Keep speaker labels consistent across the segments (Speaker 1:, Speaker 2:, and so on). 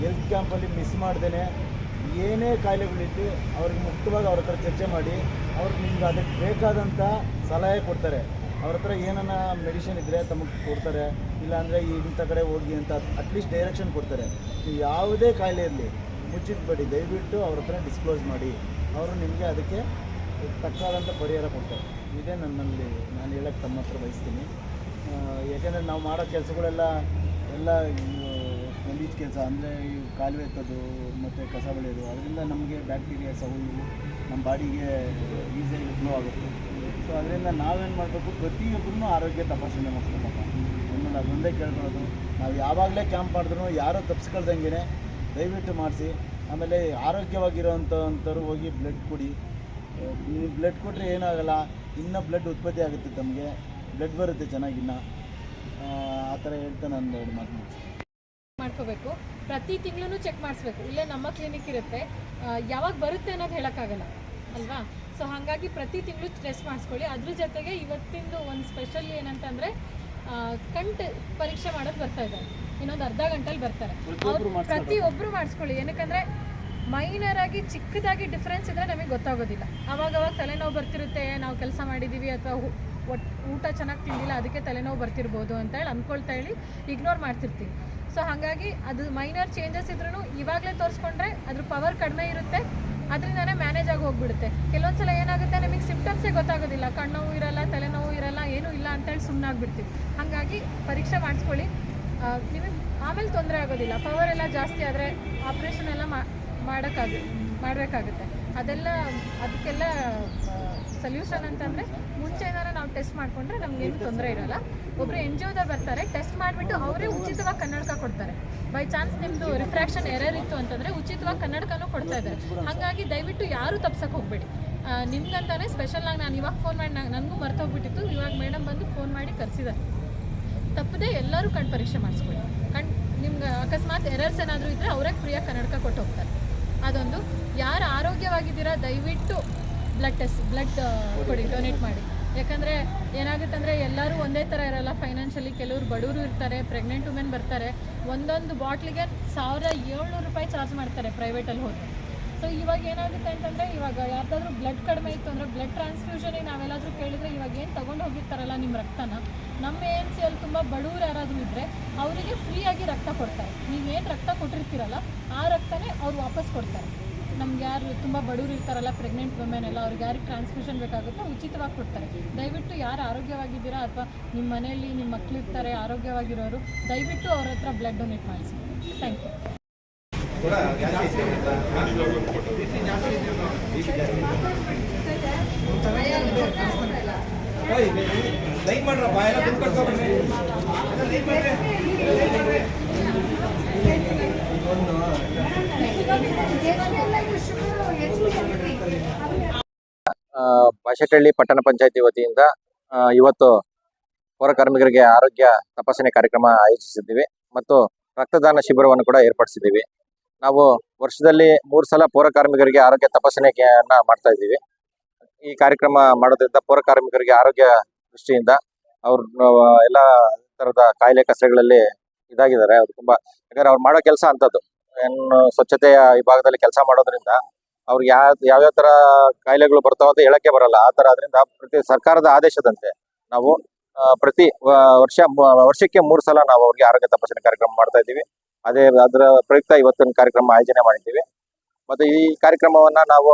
Speaker 1: Health ಕ್ಯಾಂಪಲ್ಲಿ miss ಮಾಡ್ದೇನೆ. ಏನೇ ಕಾಯಿಲೆಗಳಿದ್ದು ಅವ್ರಿಗೆ ಮುಕ್ತವಾಗಿ ಅವ್ರ ಹತ್ರ ಚರ್ಚೆ ಮಾಡಿ, ಅವ್ರು ನಿಮ್ಗೆ ಅದಕ್ಕೆ ಬೇಕಾದಂಥ ಸಲಹೆ ಕೊಡ್ತಾರೆ. ಅವ್ರ ಹತ್ರ ಏನನ್ನ ಮೆಡಿಸಿನ್ ಇದ್ದರೆ ತಮಗೆ ಕೊಡ್ತಾರೆ, ಇಲ್ಲಾಂದರೆ ಇಂಥ ಕಡೆ ಹೋಗಿ ಅಂತ ಅಟ್ಲೀಸ್ಟ್ ಡೈರೆಕ್ಷನ್ ಕೊಡ್ತಾರೆ. ಯಾವುದೇ ಕಾಯಿಲೆ ಇರಲಿ ಮುಚ್ಚಿಟ್ಬೇಡಿ, ದಯವಿಟ್ಟು ಅವ್ರ ಹತ್ರ ಡಿಸ್ಕ್ಲೋಸ್ ಮಾಡಿ. ಅವರು ನಿಮಗೆ ಅದಕ್ಕೆ ತಕ್ಕಾದಂಥ ಪರಿಹಾರ ಕೊಡ್ತಾರೆ. ಇದೇ ನನ್ನಲ್ಲಿ ನಾನು ಹೇಳಕ್ಕೆ ತಮ್ಮ ಹತ್ರ ಬಯಸ್ತೀನಿ. ಯಾಕೆಂದರೆ ನಾವು ಮಾಡೋ ಕೆಲಸಗಳೆಲ್ಲ ಎಲ್ಲ ಗಲೀಜು ಕೆಲಸ, ಅಂದರೆ ಈ ಕಾಲುವೆ ಎತ್ತೋದು, ಮತ್ತು ಕಸ ಬೆಳೆಯೋದು, ಅದರಿಂದ ನಮಗೆ ಬ್ಯಾಕ್ಟೀರಿಯಾಸ್ ಸೌಂಡ್ ನಮ್ಮ ಬಾಡಿಗೆ ಈಸಿಯಾಗಿ ಫ್ಲೋ ಆಗುತ್ತೆ. ಸೊ ಅದರಿಂದ ನಾವೇನು ಮಾಡಬೇಕು? ಪ್ರತಿಯೊಬ್ಬರೂ ಆರೋಗ್ಯ ತಪಾಸಣೆ ಮಾಡಿಸ್ಬೇಕಪ್ಪ. ನಾವು ಅದೊಂದೇ ಕೇಳ್ಕೊಳ್ಳೋದು. ನಾವು ಯಾವಾಗಲೇ ಕ್ಯಾಂಪ್ ಮಾಡಿದ್ರು ಯಾರೋ ತಪ್ಪಿಸ್ಕೊಳ್ದಂಗೆ ದಯವಿಟ್ಟು ಮಾಡಿಸಿ. ಆಮೇಲೆ ಆರೋಗ್ಯವಾಗಿರೋವಂಥ ಅಂಥವ್ರು ಹೋಗಿ ಬ್ಲಡ್ ಕೊಡಿ. ನೀವು ಬ್ಲಡ್ ಕೊಟ್ಟರೆ ಏನಾಗಲ್ಲ, ಇನ್ನೂ ಬ್ಲಡ್ ಉತ್ಪತ್ತಿ ಆಗುತ್ತೆ ತಮಗೆ. ಬ್ಲಡ್ ಬರುತ್ತೆ ಚೆನ್ನಾಗಿನ್ನ ಆ ಥರ ಹೇಳ್ತಾ ನಾನು ಎರಡು ಮಾತು.
Speaker 2: ಮಾಡ್ಕೋಬೇಕು. ಪ್ರತಿ ತಿಂಗಳೂ ಚೆಕ್ ಮಾಡಿಸ್ಬೇಕು. ಇಲ್ಲೇ ನಮ್ಮ ಕ್ಲಿನಿಕ್ ಇರುತ್ತೆ. ಯಾವಾಗ ಬರುತ್ತೆ ಅನ್ನೋದು ಹೇಳೋಕ್ಕಾಗಲ್ಲ. ಅಲ್ವಾ? ಸೊ ಹಾಗಾಗಿ ಪ್ರತಿ ತಿಂಗಳು ಟೆಸ್ಟ್ ಮಾಡಿಸ್ಕೊಳ್ಳಿ. ಅದ್ರ ಜೊತೆಗೆ ಇವತ್ತಿಂದು ಒಂದು ಸ್ಪೆಷಲ್ ಏನಂತಂದರೆ ಕಂಟ್ ಪರೀಕ್ಷೆ ಮಾಡೋದು ಬರ್ತಾ ಇದ್ದಾರೆ ಇನ್ನೊಂದು ಅರ್ಧ ಗಂಟೆಲಿ ಬರ್ತಾರೆ.
Speaker 1: ಪ್ರತಿ
Speaker 2: ಒಬ್ರು ಪ್ರತಿಯೊಬ್ಬರು ಮಾಡಿಸ್ಕೊಳ್ಳಿ. ಏನಕ್ಕಂದರೆ ಮೈನರ್ ಆಗಿ ಚಿಕ್ಕದಾಗಿ ಡಿಫ್ರೆನ್ಸ್ ಇದ್ರೆ ನಮಗೆ ಗೊತ್ತಾಗೋದಿಲ್ಲ. ಅವಾಗ ಅವಾಗ ತಲೆನೋವು ಬರ್ತಿರುತ್ತೆ ನಾವು ಕೆಲಸ ಮಾಡಿದ್ದೀವಿ ಅಥವಾ ಊಟ ಚೆನ್ನಾಗಿ ತಿಂದಿಲ್ಲ ಅದಕ್ಕೆ ತಲೆನೋವು ಬರ್ತಿರ್ಬೋದು ಅಂತ ಹೇಳಿ ಅಂದ್ಕೊಳ್ತಾ ಹೇಳಿ ಇಗ್ನೋರ್ ಮಾಡ್ತಿರ್ತೀವಿ. ಸೊ ಹಾಗಾಗಿ ಅದು ಮೈನರ್ ಚೇಂಜಸ್ ಇದ್ರೂ ಇವಾಗಲೇ ತೋರಿಸ್ಕೊಂಡ್ರೆ ಅದ್ರ ಪವರ್ ಕಡಿಮೆ ಇರುತ್ತೆ. ಅದರಿಂದನೇ ಮ್ಯಾನೇಜ್ ಆಗಿ ಹೋಗ್ಬಿಡುತ್ತೆ. ಕೆಲವೊಂದ್ಸಲ ಏನಾಗುತ್ತೆ ನಮಗೆ ಸಿಂಪ್ಟಮ್ಸೇ ಗೊತ್ತಾಗೋದಿಲ್ಲ. ಕಣ್ಣು ಇರಲ್ಲ ತಲೆನೋವು ಇರಲ್ಲ ಏನೂ ಇಲ್ಲ ಅಂತೇಳಿ ಸುಮ್ಮನಾಗ್ಬಿಡ್ತೀವಿ ಹಾಗಾಗಿ ಪರೀಕ್ಷೆ ಮಾಡಿಸ್ಕೊಳ್ಳಿ. ನಿಮಗೆ ಆಮೇಲೆ ತೊಂದರೆ ಆಗೋದಿಲ್ಲ. ಪವರ್ ಎಲ್ಲ ಜಾಸ್ತಿ ಆದರೆ ಆಪ್ರೇಷನ್ ಎಲ್ಲ ಮಾಡೋಕ್ಕಾಗ, ಮಾಡಬೇಕಾಗುತ್ತೆ. ಅದೆಲ್ಲ, ಅದಕ್ಕೆಲ್ಲ ಸೊಲ್ಯೂಷನ್ ಅಂತಂದರೆ ಮುಂಚೆ ಏನಾರ ನಾವು ಟೆಸ್ಟ್ ಮಾಡಿಕೊಂಡ್ರೆ ನಮಗೇನು ತೊಂದರೆ ಇರಲ್ಲ. ಒಬ್ಬರು ಎನ್ ಜಿ ಒದವ್ರು ಬರ್ತಾರೆ ಟೆಸ್ಟ್ ಮಾಡಿಬಿಟ್ಟು ಅವರೇ ಉಚಿತವಾಗಿ ಕನ್ನಡಕ ಕೊಡ್ತಾರೆ. ಬೈ ಚಾನ್ಸ್ ನಿಮ್ಮದು ರಿಫ್ರಾಕ್ಷನ್ ಎರರ್ ಇತ್ತು ಅಂತಂದರೆ ಉಚಿತವಾಗಿ ಕನ್ನಡಕನೂ ಕೊಡ್ತಾ ಇದ್ದಾರೆ. ಹಾಗಾಗಿ ದಯವಿಟ್ಟು ಯಾರೂ ತಪ್ಸಕ್ಕೆ ಹೋಗಬೇಡಿ. ನಿಮ್ಗಂತಾನೆ ಸ್ಪೆಷಲಾಗಿ ನಾನು ಇವಾಗ ಫೋನ್ ಮಾಡಿ ನನಗೂ ಮರ್ತೋಗ್ಬಿಟ್ಟಿತ್ತು ಇವಾಗ ಮೇಡಮ್ ಬಂದು ಫೋನ್ ಮಾಡಿ ಕರೆಸಿದ್ದಾರೆ. ತಪ್ಪದೆ ಎಲ್ಲರೂ ಕಣ್ಣು ಪರೀಕ್ಷೆ ಮಾಡಿಸ್ಕೊಳ್ಳಿ. ಕಣ್ ನಿಮ್ಗೆ ಅಕಸ್ಮಾತ್ ಎರರ್ಸ್ ಏನಾದರೂ ಇದ್ದರೆ ಅವರೇ ಫ್ರೀಯಾಗಿ ಕನ್ನಡಕ ಕೊಟ್ಟು ಹೋಗ್ತಾರೆ ಅದೊಂದು, ಯಾರು ಆರೋಗ್ಯವಾಗಿದ್ದೀರಾ, ದಯವಿಟ್ಟು ಬ್ಲಡ್ ಟೆಸ್ಟ್ ಬ್ಲಡ್ ಕೊಡಿ ಡೊನೇಟ್ ಮಾಡಿ. ಯಾಕಂದರೆ ಏನಾಗುತ್ತೆ ಅಂದರೆ ಎಲ್ಲರೂ ಒಂದೇ ಥರ ಇರಲ್ಲ. ಫೈನಾನ್ಷಿಯಲಿ ಕೆಲವರು ಬಡವರು ಇರ್ತಾರೆ ಪ್ರೆಗ್ನೆಂಟ್ ವುಮೆನ್ ಬರ್ತಾರೆ. ಒಂದೊಂದು ಬಾಟ್ಲಿಗೆ ಸಾವಿರದ ಏಳ್ನೂರು ರೂಪಾಯಿ ಚಾರ್ಜ್ ಮಾಡ್ತಾರೆ ಪ್ರೈವೇಟಲ್ಲಿ ಹೋದರೆ. ಸೊ ಇವಾಗ ಏನಾಗುತ್ತೆ ಅಂತಂದರೆ ಇವಾಗ ಯಾರ್ದಾದ್ರೂ ಬ್ಲಡ್ ಕಡಿಮೆ ಇತ್ತು ಅಂದ್ರೆ ಬ್ಲಡ್ ಟ್ರಾನ್ಸ್ಫ್ಯೂಷನ್ ನಾವೆಲ್ಲಾದರೂ ಕೇಳಿದ್ರೆ ಇವಾಗ ಏನು ತೊಗೊಂಡು ಹೋಗಿರ್ತಾರಲ್ಲ ನಿಮ್ಮ ರಕ್ತನ? ನಮ್ಮ ಎ ಎನ್ ಸಿಯಲ್ಲಿ ತುಂಬ ಬಡವರು ಯಾರಾದರೂ ಇದ್ದರೆ ಅವರಿಗೆ ಫ್ರೀಯಾಗಿ ರಕ್ತ ಕೊಡ್ತಾರೆ. ನೀವೇನು ರಕ್ತ ಕೊಟ್ಟಿರ್ತೀರಲ್ಲ, ಆ ರಕ್ತನೇ ಅವ್ರು ವಾಪಸ್ ಕೊಡ್ತಾರೆ. ನಮ್ಗೆ ಯಾರು ತುಂಬ ಬಡವರು ಇರ್ತಾರಲ್ಲ ಪ್ರೆಗ್ನೆಂಟ್ ವುಮೆನ್ ಎಲ್ಲ, ಅವ್ರಿಗೆ ಯಾರಿಗೆ ಟ್ರಾನ್ಸ್ಫ್ಯೂಷನ್ ಬೇಕಾಗುತ್ತೋ ಉಚಿತವಾಗಿ ಕೊಡ್ತಾರೆ. ದಯವಿಟ್ಟು ಯಾರು ಆರೋಗ್ಯವಾಗಿದ್ದೀರಾ ಅಥವಾ ನಿಮ್ಮ ಮನೆಯಲ್ಲಿ ನಿಮ್ಮ ಮಕ್ಕಳು ಇರ್ತಾರೆ, ಆರೋಗ್ಯವಾಗಿರೋರು, ದಯವಿಟ್ಟು ಅವ್ರ ಹತ್ರ ಬ್ಲಡ್ ಡೊನೇಟ್ ಮಾಡಿಸಿ. ಥ್ಯಾಂಕ್ ಯು
Speaker 3: ಲೈಕ್
Speaker 4: ಪಟ್ಟಣ ಪಂಚಾಯತಿ ವತಿಯಿಂದ ಇವತ್ತು ಪೌರ ಕಾರ್ಮಿಕರಿಗೆ ಆರೋಗ್ಯ ತಪಾಸಣೆ ಕಾರ್ಯಕ್ರಮ ಆಯೋಜಿಸಿದ್ದೀವಿ ಮತ್ತು ರಕ್ತದಾನ ಶಿಬಿರವನ್ನು ಕೂಡ ಏರ್ಪಡಿಸಿದ್ದೀವಿ. ನಾವು ವರ್ಷದಲ್ಲಿ ಮೂರು ಸಲ ಪೌರ ಕಾರ್ಮಿಕರಿಗೆ ಆರೋಗ್ಯ ತಪಾಸಣೆಯನ್ನ ಮಾಡ್ತಾ ಇದ್ದೀವಿ. ಈ ಕಾರ್ಯಕ್ರಮ ಮಾಡೋದ್ರಿಂದ ಪೌರ ಕಾರ್ಮಿಕರಿಗೆ ಆರೋಗ್ಯ ದೃಷ್ಟಿಯಿಂದ ಅವ್ರ ಎಲ್ಲ ತರಹದ ಕಾಯಿಲೆ ಕಸಗಳಲ್ಲಿ ಇದಾಗಿದ್ದಾರೆ. ಅವ್ರು ತುಂಬಾ, ಯಾಕಂದ್ರೆ ಅವ್ರು ಮಾಡೋ ಕೆಲಸ ಅಂತದ್ದು ಏನು ಸ್ವಚ್ಛತೆಯ ವಿಭಾಗದಲ್ಲಿ ಕೆಲಸ ಮಾಡೋದ್ರಿಂದ ಅವ್ರಿಗೆ ಯಾವ ಯಾವ್ಯಾವ ತರ ಕಾಯಿಲೆಗಳು ಬರ್ತಾವ ಅಂತ ಹೇಳಕ್ಕೆ ಬರಲ್ಲ. ಆ ತರ ಅದರಿಂದ ಪ್ರತಿ ಸರ್ಕಾರದ ಆದೇಶದಂತೆ ನಾವು ಪ್ರತಿ ವರ್ಷ, ವರ್ಷಕ್ಕೆ ಮೂರು ಸಲ ನಾವು ಅವ್ರಿಗೆ ಆರೋಗ್ಯ ತಪಾಸಣೆ ಕಾರ್ಯಕ್ರಮ ಮಾಡ್ತಾ ಇದ್ದೀವಿ. ಅದೇ ಅದರ ಪ್ರಯುಕ್ತ ಇವತ್ತೊಂದು ಕಾರ್ಯಕ್ರಮ ಆಯೋಜನೆ ಮಾಡಿದ್ದೀವಿ. ಮತ್ತೆ ಈ ಕಾರ್ಯಕ್ರಮವನ್ನ ನಾವು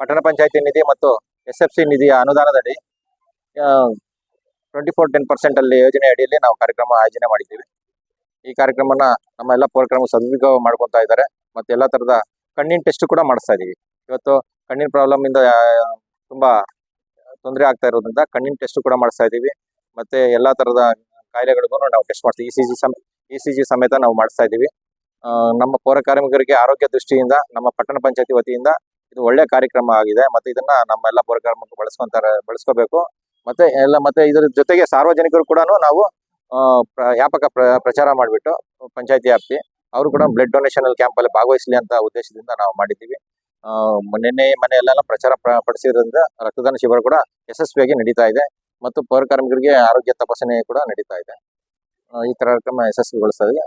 Speaker 4: ಪಟ್ಟಣ ಪಂಚಾಯತಿ ನಿಧಿ ಮತ್ತು ಎಸ್ ಎಫ್ ಸಿ ನಿಧಿಯ ಅನುದಾನದಡಿ ಟ್ವೆಂಟಿ ಫೋರ್ ಟೆನ್ ಪರ್ಸೆಂಟ್ ಅಲ್ಲಿ ಯೋಜನೆ ಅಡಿಯಲ್ಲಿ ನಾವು ಕಾರ್ಯಕ್ರಮ ಆಯೋಜನೆ ಮಾಡಿದ್ದೀವಿ. ಈ ಕಾರ್ಯಕ್ರಮನ ನಮ್ಮ ಎಲ್ಲ ಪೋರ್ಕ್ರಮ ಸದುಪಯೋಗ ಮಾಡ್ಕೊತಾ ಇದ್ದಾರೆ. ಮತ್ತೆ ಎಲ್ಲಾ ತರದ ಕಣ್ಣಿನ ಟೆಸ್ಟ್ ಕೂಡ ಮಾಡಿಸ್ತಾ ಇದ್ದೀವಿ ಇವತ್ತು ಕಣ್ಣಿನ ಪ್ರಾಬ್ಲಮ್ ಇಂದ ತುಂಬಾ ತೊಂದರೆ ಆಗ್ತಾ ಇರೋದ್ರಿಂದ ಕಣ್ಣಿನ ಟೆಸ್ಟ್ ಕೂಡ ಮಾಡಿಸ್ತಾ ಇದ್ದೀವಿ ಮತ್ತೆ ಎಲ್ಲಾ ತರದ ಕಾಯಿಲೆಗಳಿಗೂ ನಾವು ಟೆಸ್ಟ್ ಮಾಡ್ತೀವಿ. E C G E C ಸಮೇತ ನಾವು ಮಾಡಿಸ್ತಾ ಇದ್ದೀವಿ. ನಮ್ಮ ಪೌರ ಕಾರ್ಮಿಕರಿಗೆ ಆರೋಗ್ಯ ದೃಷ್ಟಿಯಿಂದ, ನಮ್ಮ ಪಟ್ಟಣ ಪಂಚಾಯತಿ ವತಿಯಿಂದ ಇದು ಒಳ್ಳೆ ಕಾರ್ಯಕ್ರಮ ಆಗಿದೆ ಮತ್ತೆ ಇದನ್ನ ನಮ್ಮ ಎಲ್ಲ ಪೌರ ಕಾರ್ಮಿಕರು ಬಳಸ್ಕೊಂತಾರೆ, ಬಳಸ್ಕೋಬೇಕು. ಮತ್ತೆ ಎಲ್ಲ ಮತ್ತೆ ಇದರ ಜೊತೆಗೆ ಸಾರ್ವಜನಿಕರು ಕೂಡ ನಾವು ವ್ಯಾಪಕ ಪ್ರ- ಪ್ರಚಾರ ಮಾಡಿಬಿಟ್ಟು ಪಂಚಾಯತಿ ವ್ಯಾಪ್ತಿ, ಅವರು ಕೂಡ ಬ್ಲಡ್ ಡೊನೇಷನ್ ಕ್ಯಾಂಪ್ ಅಲ್ಲಿ ಭಾಗವಹಿಸಲಿ ಅಂತ ಉದ್ದೇಶದಿಂದ ನಾವು ಮಾಡಿದ್ದೀವಿ. ನಿನ್ನೆ ಮನೆಯಲ್ಲೆಲ್ಲ ಪ್ರಚಾರ ಪಡಿಸಿದ್ರಿಂದ ರಕ್ತದಾನ ಶಿಬಿರ ಕೂಡ ಯಶಸ್ವಿಯಾಗಿ ನಡೀತಾ ಇದೆ. ಮತ್ತು ಪೌರ ಕಾರ್ಮಿಕರಿಗೆ ಆರೋಗ್ಯ ತಪಾಸಣೆ ಕೂಡ ನಡೀತಾ ಇದೆ. ಈ ತರ ಕ್ರಮ ಯಶಸ್ವಿಗೊಳಿಸ್ತಾ ಇದೆ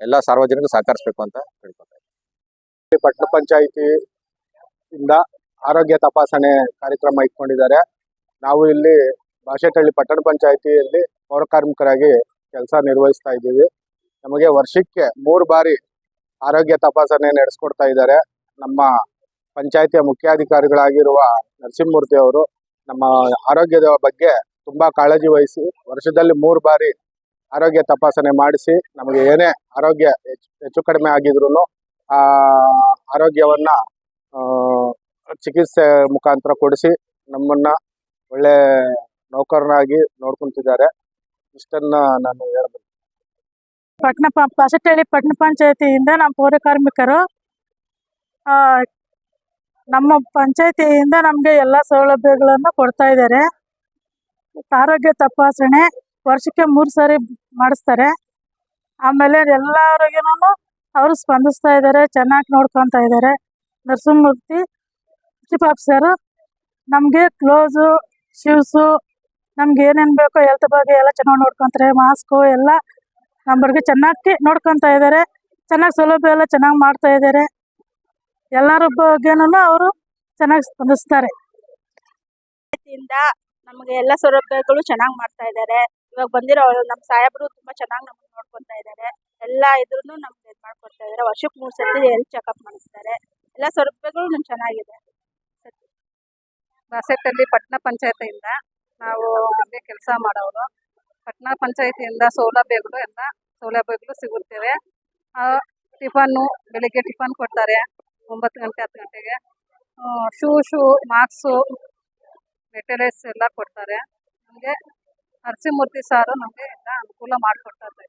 Speaker 4: ಎಲ್ಲ ಸಾರ್ವಜನಿಕರು ಸಹಕರಿಸಬೇಕು ಅಂತ ಹೇಳ್ಕೊತಾ ಇದ್ದೀನಿ.
Speaker 5: ಪಟ್ಟಣ ಪಂಚಾಯಿತಿ ಇಂದ ಆರೋಗ್ಯ ತಪಾಸಣೆ ಕಾರ್ಯಕ್ರಮ ಇಟ್ಕೊಂಡಿದ್ದಾರೆ. ನಾವು ಇಲ್ಲಿ ಭಾಷೆಟಳ್ಳಿ ಪಟ್ಟಣ ಪಂಚಾಯಿತಿಯಲ್ಲಿ ಪೌರ ಕಾರ್ಮಿಕರಾಗಿ ಕೆಲಸ ನಿರ್ವಹಿಸ್ತಾ ಇದ್ದೀವಿ. ನಮಗೆ ವರ್ಷಕ್ಕೆ ಮೂರು ಬಾರಿ ಆರೋಗ್ಯ ತಪಾಸಣೆ ನಡೆಸ್ಕೊಡ್ತಾ ಇದ್ದಾರೆ. ನಮ್ಮ ಪಂಚಾಯಿತಿಯ ಮುಖ್ಯಾಧಿಕಾರಿಗಳಾಗಿರುವ ನರಸಿಂಹಮೂರ್ತಿ ಅವರು ನಮ್ಮ ಆರೋಗ್ಯದ ಬಗ್ಗೆ ತುಂಬಾ ಕಾಳಜಿ ವಹಿಸಿ ವರ್ಷದಲ್ಲಿ ಮೂರು ಬಾರಿ ಆರೋಗ್ಯ ತಪಾಸಣೆ ಮಾಡಿಸಿ ನಮಗೆ ಏನೇ ಆರೋಗ್ಯ ಹೆಚ್ಚು ಕಡಿಮೆ ಆಗಿದ್ರು ಆ ಆರೋಗ್ಯವನ್ನ ಚಿಕಿತ್ಸೆ ಮುಖಾಂತರ ಕೊಡಿಸಿ ನಮ್ಮನ್ನ ಒಳ್ಳೆ ನೌಕರನಾಗಿ ನೋಡ್ಕೊಂತಿದ್ದಾರೆ. ಇಷ್ಟನ್ನ ನಾನು ಹೇಳ್ಬೋದು
Speaker 6: ಪಟ್ಟಣ ಪ ಬಸಟಳ್ಳಿ ಪಟ್ಟಣ ಪಂಚಾಯತಿಯಿಂದ ನಮ್ಮ ಪೌರ ಕಾರ್ಮಿಕರು ನಮ್ಮ ಪಂಚಾಯತಿಯಿಂದ ನಮಗೆ ಎಲ್ಲ ಸೌಲಭ್ಯಗಳನ್ನು ಕೊಡ್ತಾ ಇದ್ದಾರೆ. ಆರೋಗ್ಯ ತಪಾಸಣೆ ವರ್ಷಕ್ಕೆ ಮೂರು ಸಾರಿ ಮಾಡಿಸ್ತಾರೆ. ಆಮೇಲೆ ಎಲ್ಲರಿಗೂ ಅವರು ಸ್ಪಂದಿಸ್ತಾ ಇದ್ದಾರೆ ಚೆನ್ನಾಗಿ ನೋಡ್ಕೊತಾ ಇದ್ದಾರೆ ನರಸಿಂಹಮೂರ್ತಿ ಚೀಫ್ ಆಫೀಸರು ನಮಗೆ ಕ್ಲೋಸು ಶೂಸು ನಮ್ಗೆ ಏನೇನು ಬೇಕೋ ಹೆಲ್ತ್ ಬಗ್ಗೆ ಎಲ್ಲ ಚೆನ್ನಾಗಿ ನೋಡ್ಕೊತಾರೆ. ಮಾಸ್ಕು ಎಲ್ಲ ನಂಬರ್ಗೆ ಚೆನ್ನಾಗಿ ನೋಡ್ಕೊತಾ ಇದ್ದಾರೆ ಚೆನ್ನಾಗಿ ಸೌಲಭ್ಯ ಎಲ್ಲ ಚೆನ್ನಾಗಿ ಮಾಡ್ತಾ ಇದ್ದಾರೆ ಎಲ್ಲರ ಬಗ್ಗೆನೂ ಅವರು ಚೆನ್ನಾಗಿ ಸ್ಪಂದಿಸ್ತಾರೆ.
Speaker 7: ನಮಗೆ ಎಲ್ಲ ಸೌಲಭ್ಯಗಳು ಚೆನ್ನಾಗಿ ಮಾಡ್ತಾ ಇದ್ದಾರೆ ಇವಾಗ ಬಂದಿರೋ ನಮ್ಮ ಸಾಹೇಬರು ತುಂಬಾ ಚೆನ್ನಾಗಿ ನಮ್ಮನ್ನ ನೋಡ್ಕೊತಾ ಇದ್ದಾರೆ ಎಲ್ಲ ಇದ್ರೂ ನಮ್ಗೆ ಇದು ಮಾಡ್ಕೊಡ್ತಾ ಇದ್ದಾರೆ ವರ್ಷಕ್ಕೆ ಮೂರು ಸರ್ತಿ ಹೆಲ್ತ್ ಚೆಕಪ್ ಮಾಡಿಸ್ತಾರೆ. ಎಲ್ಲ ಸೌಲಭ್ಯಗಳು ನಮ್ಗೆ ಚೆನ್ನಾಗಿದೆ.
Speaker 8: ಬಾಸೆಟ್ಟಲ್ಲಿ ಪಟ್ಟಣ ಪಂಚಾಯತಿಯಿಂದ ನಾವು ಇಲ್ಲಿ ಕೆಲಸ ಮಾಡೋರು. ಪಟ್ಟಣ ಪಂಚಾಯತಿಯಿಂದ ಸೌಲಭ್ಯಗಳು ಎಲ್ಲ ಸೌಲಭ್ಯಗಳು ಸಿಗುತ್ತವೆ. ಟಿಫನ್ನು ಬೆಳಿಗ್ಗೆ ಟಿಫನ್ ಕೊಡ್ತಾರೆ. ಒಂಬತ್ತು ಗಂಟೆ, ಹತ್ತು ಗಂಟೆಗೆ. ಶೂ ಶೂ ಮಾರ್ಕ್ಸು ಮೆಟೀರಿಯಲ್ಸ್ ಎಲ್ಲ ಕೊಡ್ತಾರೆ. ನಮಗೆ ನರಸಿಂಹಮೂರ್ತಿ ಸಾರು ನಮಗೆ ಎಲ್ಲ ಅನುಕೂಲ ಮಾಡಿಕೊಡ್ತಾರೆ